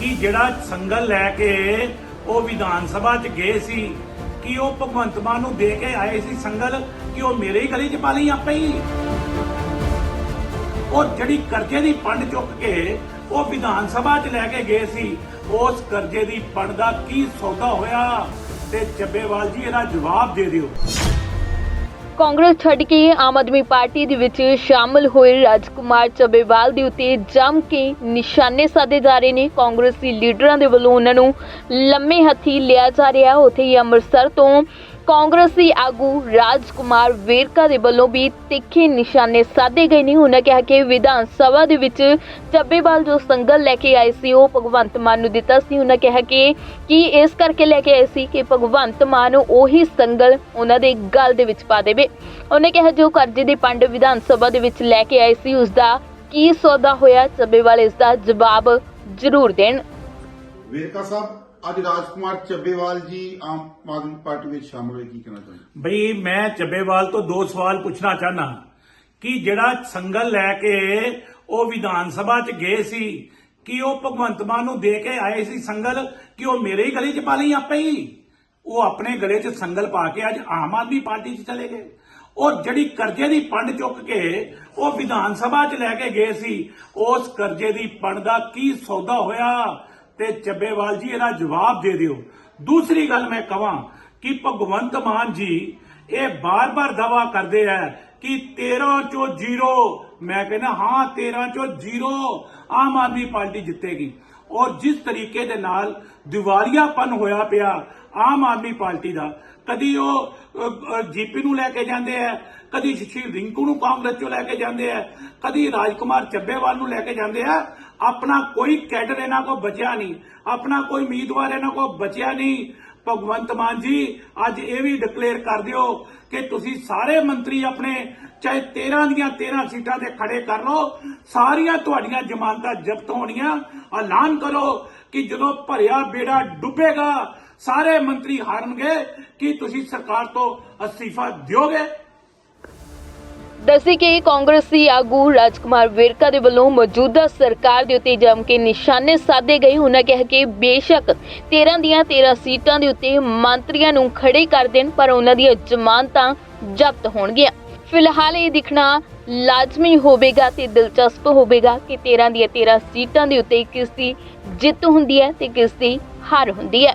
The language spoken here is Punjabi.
ਕਿ ਜਿਹੜਾ ਸੰਗਲ ਲੈ ਕੇ ਉਹ ਵਿਧਾਨ ਸਭਾ 'ਚ ਗਏ ਸੀ, ਕਿ ਉਹ ਭਗਵੰਤ ਮਾਨ ਨੂੰ ਦੇ ਕੇ ਆਏ ਸੀ ਸੰਗਲ, ਕਿ ਉਹ ਮੇਰੇ ਹੀ ਗਲੀ 'ਚ ਪਾ ਲਈ ਆਪੇ ਹੀ? ਉਹ ਜਿਹੜੀ ਕਰਜ਼ੇ ਦੀ ਪੰਡ ਚੁੱਕ ਕੇ ਉਹ ਵਿਧਾਨ ਸਭਾ 'ਚ ਲੈ ਕੇ ਗਏ ਸੀ, ਉਸ ਕਰਜ਼ੇ ਦੀ ਪੰਡ ਦਾ ਕੀ ਸੌਦਾ ਹੋਇਆ? ਤੇ ਚੱਬੇਵਾਲ ਜੀ, ਇਹਦਾ ਜਵਾਬ ਦੇ ਦਿਓ। ਕਾਂਗਰਸ ਛੱਡ ਕੇ ਆਮ ਆਦਮੀ ਪਾਰਟੀ ਦੇ ਵਿੱਚ ਸ਼ਾਮਲ ਹੋਏ ਰਾਜਕੁਮਾਰ ਚੱਬੇਵਾਲ ਦੇ ਉੱਤੇ ਜੰਮ ਕੇ ਨਿਸ਼ਾਨੇ ਸਾਧੇ ਜਾ ਰਹੇ ਨੇ। ਕਾਂਗਰਸੀ ਲੀਡਰਾਂ ਦੇ ਵੱਲੋਂ ਉਹਨਾਂ ਨੂੰ ਲੰਮੇ ਹੱਥੀ ਲਿਆ ਜਾ ਰਿਹਾ। ਉੱਥੇ ਹੀ ਅੰਮ੍ਰਿਤਸਰ ਤੋਂ ਕਾਂਗਰਸੀ ਆਗੂ ਰਾਜਕੁਮਾਰ ਵੇਰਕਾ ਦੇ ਵੱਲੋਂ ਵੀ ਤਿੱਖੇ ਨਿਸ਼ਾਨੇ ਸਾਧੇ ਗਏ ਨੇ। ਉਹਨਾਂ ਕਿਹਾ ਕਿ ਵਿਧਾਨ ਸਭਾ ਦੇ ਵਿੱਚ ਚੱਬੇਵਾਲ ਜੋ ਸੰਗਲ ਲੈ ਕੇ ਆਏ ਸੀ, ਉਹ ਭਗਵੰਤ ਮਾਨ ਨੂੰ ਦਿੱਤਾ ਸੀ। ਉਹਨਾਂ ਕਿਹਾ ਕਿ, ਕੀ ਇਸ ਕਰਕੇ ਲੈ ਕੇ ਆਏ ਸੀ ਕਿ ਭਗਵੰਤ ਮਾਨ ਉਹੀ ਸੰਗਲ ਉਹਨਾਂ ਦੇ ਗਲ ਦੇ ਵਿੱਚ ਪਾ ਦੇਵੇ। ਉਹਨੇ ਕਿਹਾ, ਜੋ ਕਰਜ਼ੇ ਦੀ ਪੰਡ ਵਿਧਾਨ ਸਭਾ ਦੇ ਵਿੱਚ ਲੈ ਕੇ ਆਏ ਸੀ, ਉਸ ਦਾ ਕੀ ਸੌਦਾ ਹੋਇਆ? ਚੱਬੇਵਾਲ ਇਸ ਦਾ ਜਵਾਬ ਜ਼ਰੂਰ ਦੇਣ। ਵੇਰਕਾ ਸਾਹਿਬ ਅੱਜ ਰਾਜਕੁਮਾਰ ਚੱਬੇਵਾਲ ਜੀ ਆਮ ਆਦਮੀ ਪਾਰਟੀ ਵਿੱਚ ਸ਼ਾਮਲ ਹੋਏ, ਕੀ ਕਹਿਣਾ ਚਾਹੁੰਦੇ? ਬਈ ਮੈਂ ਚੱਬੇਵਾਲ ਤੋਂ ਦੋ ਸਵਾਲ ਪੁੱਛਣਾ ਚਾਹਨਾ ਕਿ ਜਿਹੜਾ ਸੰਗਲ ਲੈ ਕੇ ਉਹ ਵਿਧਾਨ ਸਭਾ 'ਚ ਗਏ ਸੀ, ਕਿ ਉਹ ਭਗਵੰਤ ਮਾਨ ਨੂੰ ਦੇ ਕੇ ਆਏ ਸੀ ਸੰਗਲ, ਕਿ ਉਹ ਮੇਰੇ ਹੀ ਗਲੀ 'ਚ ਪਾ ਲਈ ਆਪੇ ਹੀ? ਉਹ ਆਪਣੇ ਗਲੇ 'ਚ ਸੰਗਲ ਪਾ ਕੇ ਅੱਜ ਆਮ ਆਦਮੀ ਪਾਰਟੀ 'ਚ ਚਲੇ ਗਏ। ਉਹ ਜਿਹੜੀ ਕਰਜ਼ੇ ਦੀ ਪੰਡ ਚੁੱਕ ਕੇ ਉਹ ਵਿਧਾਨ ਸਭਾ 'ਚ ਲੈ ਕੇ ਗਏ ਸੀ, ਉਸ ਕਰਜ਼ੇ ਦੀ ਪੰਡ ਦਾ ਕੀ ਸੌਦਾ ਹੋਇਆ? ਤੇ ਚੱਬੇਵਾਲ ਜੀ, ਇਹਦਾ ਜਵਾਬ ਦੇ ਦਿਓ। ਦੂਸਰੀ ਗੱਲ ਮੈਂ ਕਹਾਂ ਕਿ ਭਗਵੰਤ ਮਾਨ ਜੀ, ਇਹ ਬਾਰ-ਬਾਰ ਦਾਵਾ ਕਰਦੇ ਆ ਕਿ 13 ਚੋਂ 0 ਮੈਂ ਕਹਿੰਦਾ, ਹਾਂ 13 ਚੋਂ 0 ਆਮ ਆਦਮੀ ਪਾਰਟੀ ਜਿੱਤੇਗੀ। ਔਰ ਜਿਸ ਤਰੀਕੇ ਦੇ ਨਾਲ ਦਿਵਾਲੀਆਪਨ ਹੋਇਆ ਪਿਆ ਆਮ ਆਦਮੀ ਪਾਰਟੀ ਦਾ, ਕਦੀ ਉਹ ਜੀਪੀ ਨੂੰ ਲੈ ਕੇ ਜਾਂਦੇ ਆ, ਕਦੀ ਸ਼ਸ਼ੀ ਰਿੰਕੂ ਨੂੰ ਕਾਂਗਰਸ ਚੋਂ ਲੈ ਕੇ ਜਾਂਦੇ ਆ, ਕਦੀ ਰਾਜਕੁਮਾਰ ਚੱਬੇਵਾਲ ਨੂੰ ਲੈ ਕੇ ਜਾਂਦੇ ਆ, ਆਪਣਾ ਕੋਈ ਕੈਡਰ ਇਹਨਾਂ ਕੋ ਬਚਿਆ ਨਹੀਂ, ਆਪਣਾ ਕੋਈ ਉਮੀਦਵਾਰ ਇਹਨਾਂ ਕੋ ਬਚਿਆ ਨਹੀਂ। ਭਗਵੰਤ ਮਾਨ ਜੀ, ਅੱਜ ਇਹ ਵੀ ਡਿਕਲੇਅਰ ਕਰ ਦਿਓ ਕਿ ਤੁਸੀਂ ਸਾਰੇ ਮੰਤਰੀ ਆਪਣੇ, ਚਾਹੇ 13 ਦੀਆਂ 13 ਸੀਟਾਂ ਤੇ ਖੜੇ ਕਰ ਲਓ, ਸਾਰੀਆਂ ਤੁਹਾਡੀਆਂ ਜ਼ਮਾਨਤਾਂ ਜ਼ਬਤ ਹੋਣੀਆਂ। ਐਲਾਨ ਕਰੋ ਕਿ ਜਦੋਂ ਭਰਿਆ ਬੇੜਾ ਡੁੱਬੇਗਾ ਸਾਰੇ ਮੰਤਰੀ ਹਾਰਨਗੇ ਕਿ ਤੁਸੀਂ ਸਰਕਾਰ ਤੋਂ ਅਸਤੀਫਾ ਦਿਓਗੇ। ਦੱਸੀ ਕਿ ਕਾਂਗਰਸੀ ਆਗੂ ਰਾਜਕੁਮਾਰ ਵੇਰਕਾ ਦੇ ਵੱਲੋਂ ਮੌਜੂਦਾ ਸਰਕਾਰ ਦੇ ਉੱਤੇ ਜੰਮ ਕੇ ਨਿਸ਼ਾਨੇ ਸਾਧੇ ਗਏ। ਉਹਨਾਂ ਕਿਹਾ ਕਿ ਬੇਸ਼ੱਕ 13 ਦੀਆਂ 13 ਸੀਟਾਂ ਦੇ ਉੱਤੇ ਮੰਤਰੀਆਂ ਨੂੰ ਖੜੇ ਕਰ ਦੇਣ, ਪਰ ਉਹਨਾਂ ਦੀਆਂ ਜ਼ਮਾਨਤਾਂ ਜ਼ਬਤ ਹੋਣਗੀਆਂ। ਫਿਲਹਾਲ ਇਹ ਦਿਖਣਾ ਲਾਜ਼ਮੀ ਹੋਵੇਗਾ ਤੇ ਦਿਲਚਸਪ ਹੋਵੇਗਾ ਕਿ 13 ਦੀਆਂ 13 ਸੀਟਾਂ ਦੇ ਉੱਤੇ ਕਿਸ ਦੀ ਜਿੱਤ ਹੁੰਦੀ ਹੈ ਤੇ ਕਿਸ ਦੀ ਹਾਰ ਹੁੰਦੀ ਹੈ।